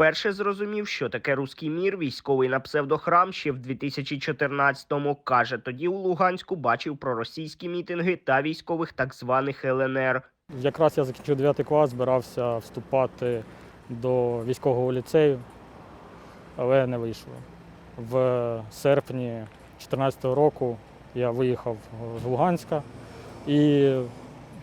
Вперше зрозумів, що таке руський мір, військовий на псевдохрам ще в 2014-му. Каже, тоді у Луганську бачив проросійські мітинги та військових так званих ЛНР. Якраз я закінчив 9 клас, збирався вступати до військового ліцею, але не вийшло. В серпні 2014 року я виїхав з Луганська і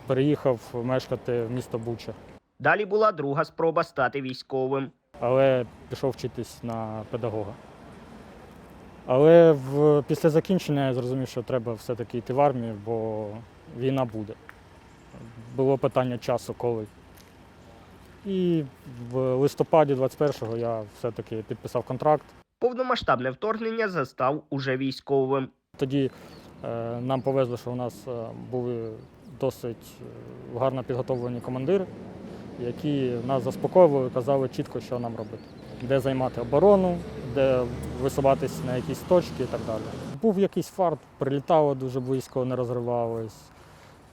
переїхав мешкати в місто Буча. Далі була друга спроба стати військовим. Але пішов вчитись на педагога. Але в, після закінчення я зрозумів, що треба все-таки йти в армію, бо війна буде. Було питання часу, коли. І в листопаді 21-го я все-таки підписав контракт. Повномасштабне вторгнення застав уже військовим. Тоді е, нам повезло, що у нас е, були досить е, гарно підготовлені командири, які нас заспокоювали, казали чітко, що нам робити, де займати оборону, де висуватись на якісь точки і так далі. Був якийсь фарт, прилітало дуже близько, не розривались,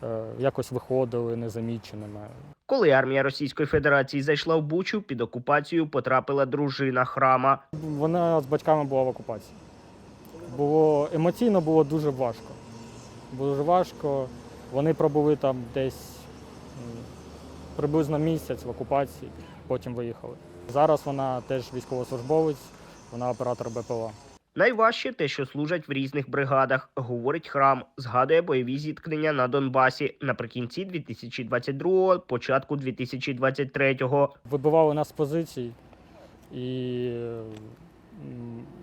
е, якось виходили незаміченими. Коли армія Російської Федерації зайшла в Бучу, під окупацію потрапила дружина храма. Вона з батьками була в окупації. Було емоційно було дуже важко. Дуже важко. Вони пробули там десь приблизно місяць в окупації, потім виїхали. Зараз вона теж військовослужбовець, вона оператор БПЛА. Найважче те, що служать в різних бригадах, говорить храм. Згадує бойові зіткнення на Донбасі наприкінці 2022-го, початку 2023-го. Вибивали нас з позицій, і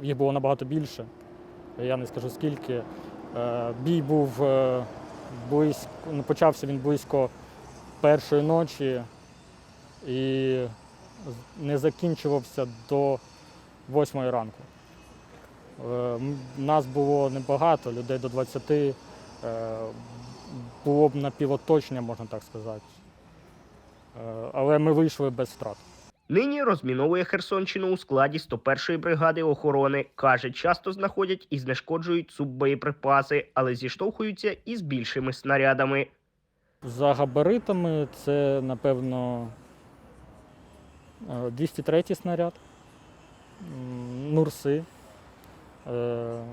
їх було набагато більше. Я не скажу скільки. Е, Бій був е, близько, ну, почався він близько першої ночі і не закінчувався до восьмої ранку. Е, Нас було небагато, людей до 20. е, Було б напівоточення, можна так сказати. Е, Але ми вийшли без втрат. Нині розміновує Херсонщину у складі 101-ї бригади охорони. Каже, часто знаходять і знешкоджують суббоєприпаси, але зіштовхуються із більшими снарядами. За габаритами це, напевно, е, 203 снаряд, Нурси. Е,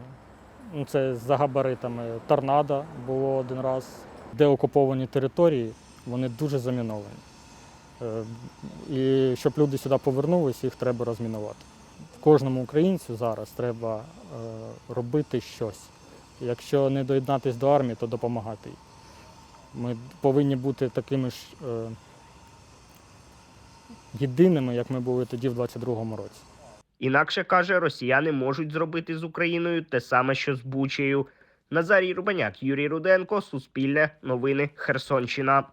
ну, Це за габаритами. Торнадо було один раз. Де окуповані території, вони дуже заміновані. Е, І щоб люди сюди повернулись, їх треба розмінувати. Кожному українцю зараз треба е, робити щось. Якщо не доєднатися до армії, то допомагати їй. Ми повинні бути такими ж е, єдиними, як ми були тоді в 22-му році. Інакше каже, росіяни можуть зробити з Україною те саме, що з Бучею. Назарій Рубаняк, Юрій Руденко, Суспільне, Новини, Херсонщина.